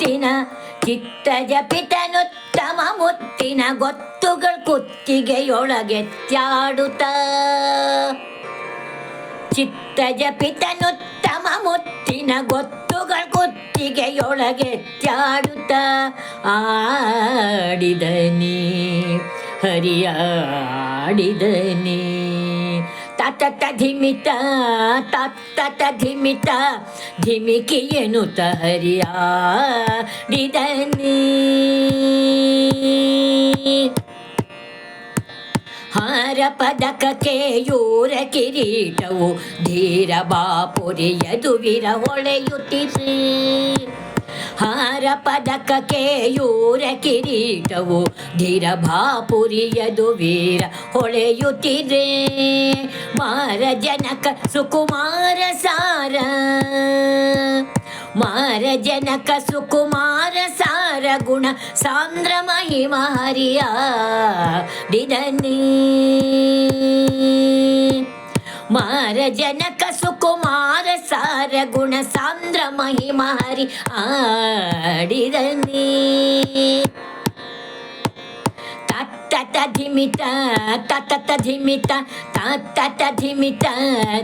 ಮುತ್ತಿನ ಚಿತ್ತಜ ಪಿತನುತ್ತಮ ಮುತ್ತಿನ ಗೊತ್ತುಗಳ ಕುತ್ತಿಗೆಯೊಳಗೆ ತ್ಯಾಡುತ್ತ. ಚಿತ್ತಜ ಪಿತನುತ್ತಮ ಮುತ್ತಿನ ಗೊತ್ತುಗಳ ಕುತ್ತಿಗೆಯೊಳಗೆ ತ್ಯಾಡುತ್ತ. ಆಡಿದನಿ, ಹರಿಯಾಡಿದನಿ. ತತ ಧಿಮಿತ ತತ್ತ ಧಿಮಿತ ಧಿಮಿಕಿ ಎನ್ನುತ್ತ ಹರಿಯಾಡಿದನಿ ಹಾರ ಪದಕಕ್ಕೆ ಯೂರ ಕಿರೀಟವು ಧೀರ ಬಾಪುರಿಯದು ವಿರ ಹೊಳೆಯುತ್ತಿರಿ ಹಾರ ಪದಕಕ್ಕೆ ಯೂರ ಕಿರೀಟವು ಧೀರ ಬಾಪುರಿಯದು ವೀರ ಹೊಳೆಯುತ್ತಿರೆ ಮಾರ ಜನಕ ಸುಕುಮಾರ ಸಾರ ಮಾರ ಜನಕ ಸುಕುಮಾರ ಸಾರ ಗುಣ ಸಾಂದ್ರ ಮಹಿಮ ಹರಿಯ ಡಿದನಿ ಮಾರ ಜನಕ ಸುಕುಮಾರ ಸಾರ ಗುಣ ಸಾಂದ್ರ ಮಹಿಮಾರಿ ಆಡಿದನಿ. ತತ್ತ ಧಿಮಿತ ತತ್ತ ಧಿಮಿತ ಧಿಮಿತ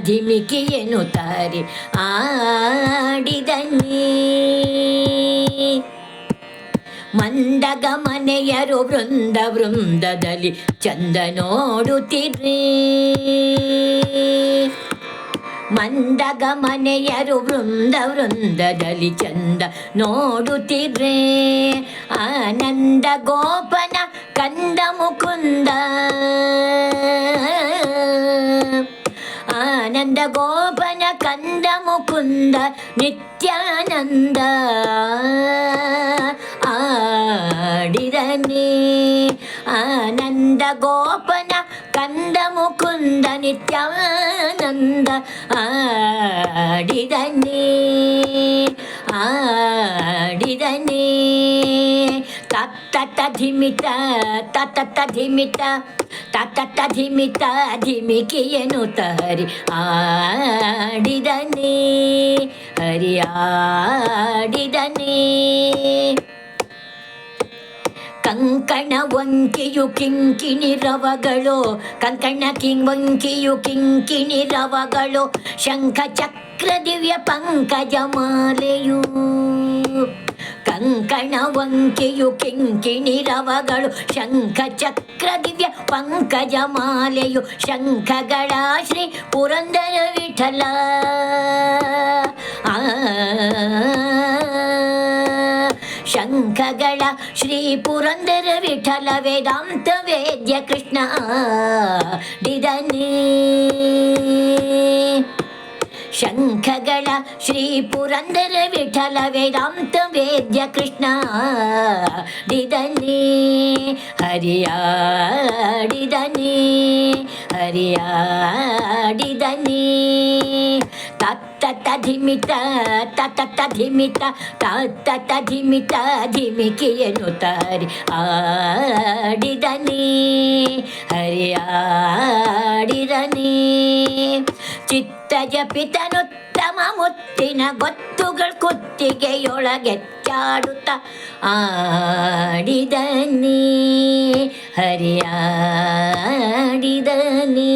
ಧಿಮಿಕಿ ಎನ್ನುತ್ತಾರೆ ತಾರಿ ಆಡಿದನಿ. ಮಂದಗ ಮನೆಯರು ವೃಂದ ವೃಂದದಲ್ಲಿ ಚಂದ ನೋಡುತ್ತಿರ್ರಿ ಮಂದಗ ಮನೆಯರು ವೃಂದ ವೃಂದದಲ್ಲಿ ಚಂದ ನೋಡುತ್ತಿರ್ರೆ ಆನಂದ ಗೋಪನ ಕಂದ ಮುಕುಂದ ಆನಂದ ಗೋಪನ ಕಂದ ಮುಕುಂದ ನಿತ್ಯಾನಂದ ಆಡಿದನೆ ಆನಂದ ಗೋಪನ ಕಂದ ಮುಕುಂದ ನಿತ್ಯಾನಂದ ಆಡಿದನೆ ಆಡಿದನೆ ತತ್ತ ಧಿಮಿತ ತತ್ತ ಧಿಮಿತ ತತ್ತ ಧಿಮಿತ ಧಿಮಿಕಿಯನು ತರಿ ಆಡಿದನೆ ಹರಿಯಾಡಿದನೆ ಕಂಕಣ ವಂಕಿಯು ಕಿಂಕಿಣಿ ರವಗಳು ಕಂಕಣ ಕಿಂಗ್ ವಂಕಿಯು ಕಿಂಕಿಣಿ ರವಗಳು ಶಂಖ ಚಕ್ರ ದಿವ್ಯ ಪಂಕಜ ಮಾಲೆಯು ಕಂಕಣ ವಂಕಿಯು ಕಿಂಕಿಣಿ ರವಗಳು ಶಂಖ ಚಕ್ರ ದಿವ್ಯ ಪಂಕಜ ಮಾಲೆಯು ಶಂಖಗಳ ಶ್ರೀ ಪುರಂದರ ವಿಠಲ ಆ ಶಂಖಗಳ ಶ್ರೀ ಪುರಂದರ ವಿಠಲ ವೇದಾಂತ ವೇದ್ಯ ಕೃಷ್ಣ ಡಿದನಿ ಶಂಖಗಳ ಶ್ರೀ ಪುರಂದರ ವಿಠಲ ವೇದಾಂತ ವೇದ್ಯ ಕೃಷ್ಣ ಡಿದನಿ ಹರಿಯಾಡಿದನಿ ಹರಿಯಾಡಿದನಿ ತತ್ತ ಧಿಮಿತ ತತ್ತ ಧಿಮಿತ ತತ್ತ ಧಿಮಿತ ಧಿಮಿಕಿಯನು ತಾರಿ ಆಡಿದನಿ ಹರಿಯಾಡಿದನಿ ಚಿತ್ತಜ ಪಿತನುತ್ತಮ ಮುತ್ತಿನ ಗೊತ್ತುಗಳ ಕುತ್ತಿಗೆಯೊಳಗೆ ಚಾಡುತ್ತ ಆಡಿದನಿ ಹರಿಯಾಡಿದನಿ